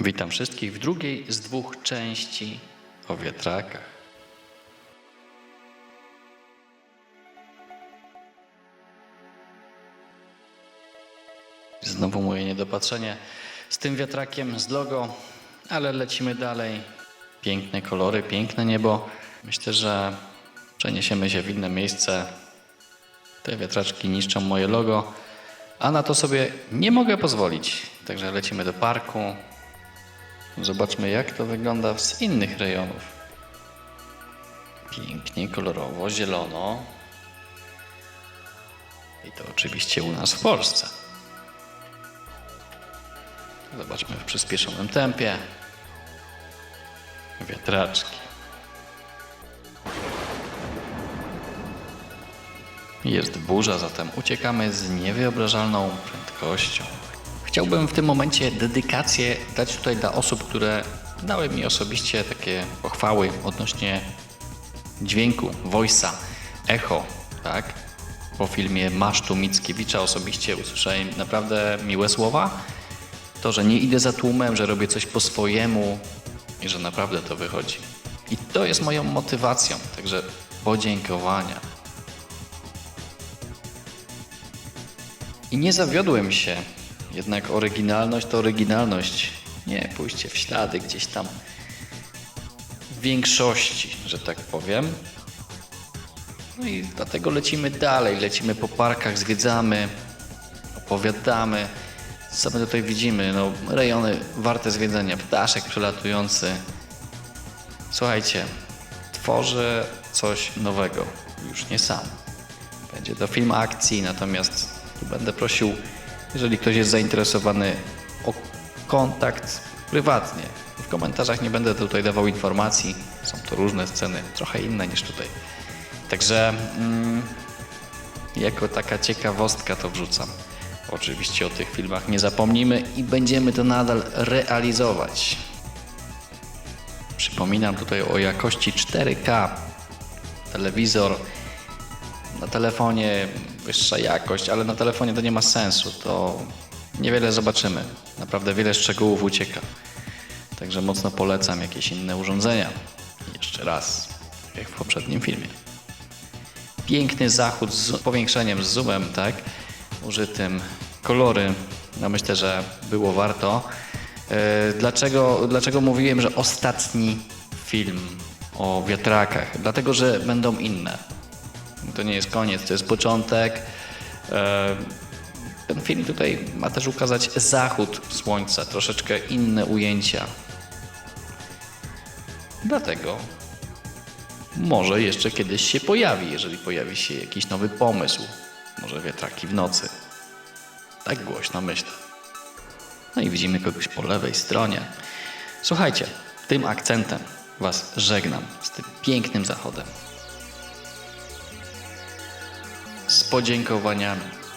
Witam wszystkich w drugiej z dwóch części o wiatrakach. Znowu moje niedopatrzenie z tym wiatrakiem, z logo, ale lecimy dalej. Piękne kolory, piękne niebo. Myślę, że przeniesiemy się w inne miejsce. Te wiatraczki niszczą moje logo, a na to sobie nie mogę pozwolić. Także lecimy do parku. Zobaczmy, jak to wygląda z innych rejonów. Pięknie, kolorowo, zielono. I to oczywiście u nas w Polsce. Zobaczmy w przyspieszonym tempie. Wiatraczki. Jest burza, zatem uciekamy z niewyobrażalną prędkością. Chciałbym w tym momencie dedykację dać tutaj dla osób, które dały mi osobiście takie pochwały odnośnie dźwięku, voice'a, echo, tak? Po filmie Masztu Mickiewicza osobiście usłyszałem naprawdę miłe słowa. To, że nie idę za tłumem, że robię coś po swojemu i że naprawdę to wychodzi. I to jest moją motywacją, także podziękowania. I nie zawiodłem się. Jednak oryginalność to oryginalność. Nie pójście w ślady gdzieś tam w większości, że tak powiem. No i dlatego lecimy dalej. Lecimy po parkach, zwiedzamy, opowiadamy. Co my tutaj widzimy? No, rejony warte zwiedzenia. Ptaszek przelatujący. Słuchajcie, tworzę coś nowego. Już nie sam. Będzie to film akcji, natomiast tu będę prosił, jeżeli ktoś jest zainteresowany, o kontakt prywatnie. W komentarzach nie będę tutaj dawał informacji. Są to różne sceny, trochę inne niż tutaj. Także mm, jako taka ciekawostka to wrzucam. Oczywiście o tych filmach nie zapomnimy i będziemy to nadal realizować. Przypominam tutaj o jakości 4K. Telewizor na telefonie wyższa jakość, ale na telefonie to nie ma sensu. To niewiele zobaczymy. Naprawdę wiele szczegółów ucieka. Także mocno polecam jakieś inne urządzenia. Jeszcze raz, tak jak w poprzednim filmie. Piękny zachód z powiększeniem, z zoomem, tak? Użytym kolory. No myślę, że było warto. E, Dlaczego, dlaczego mówiłem, że ostatni film o wiatrakach? Dlatego, że będą inne. To nie jest koniec, to jest początek. E, Ten film tutaj ma też ukazać zachód słońca, troszeczkę inne ujęcia. Dlatego może jeszcze kiedyś się pojawi, jeżeli pojawi się jakiś nowy pomysł. Może wiatraki w nocy. Tak głośno myślę. No i widzimy kogoś po lewej stronie. Słuchajcie, tym akcentem Was żegnam z tym pięknym zachodem podziękowaniami.